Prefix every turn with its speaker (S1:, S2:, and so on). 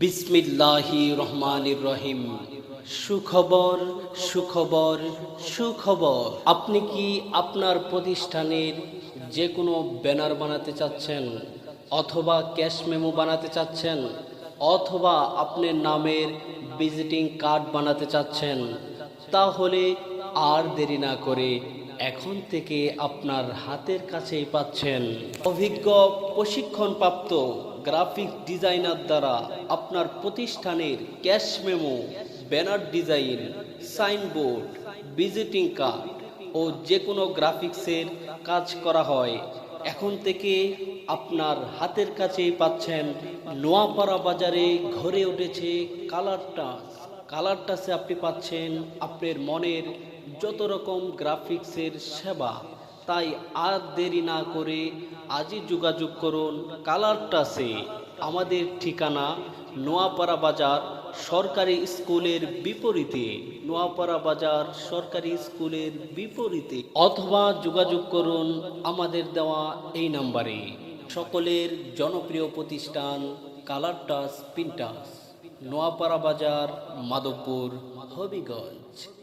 S1: বিসমিল্লাহি রহমানির রহিম। সুখবর সুখবর সুখবর। আপনি কি আপনার প্রতিষ্ঠানের যে কোনো ব্যানার বানাতে চাচ্ছেন অথবা ক্যাশ মেমো বানাতে চাচ্ছেন অথবা আপনার নামের ভিজিটিং কার্ড বানাতে চাচ্ছেন, তাহলে আর দেরি না করে এখন থেকে আপনার হাতের কাছেই পাচ্ছেন অভিজ্ঞ প্রশিক্ষণপ্রাপ্ত গ্রাফিক ডিজাইনার দ্বারা আপনার প্রতিষ্ঠানের cash memo, banner design, signboard, visiting card ও যে কোনো গ্রাফিক্সের কাজ করা হয়। এখন থেকে আপনার হাতের কাছেই পাচ্ছেন নোয়াপাড়া বাজারে ঘরে উঠেছে কালার টাচ কালার টাচে আপনি পাচ্ছেন আপনার মনের যত রকম গ্রাফিক্সের সেবা। তাই আর দেরি না করে আজই যোগাযোগ করুন কালার টাচে আমাদের ঠিকানা নোয়াপাড়া বাজার সরকারি স্কুলের বিপরীতে। নোয়াপাড়া বাজার সরকারি স্কুলের বিপরীতে। অথবা যোগাযোগ করুন আমাদের দেওয়া এই নাম্বারে। সকলের জনপ্রিয় প্রতিষ্ঠান কালার টাচ প্রিন্টার্স নোয়াপাড়া বাজার মাধবপুর হবিগঞ্জ।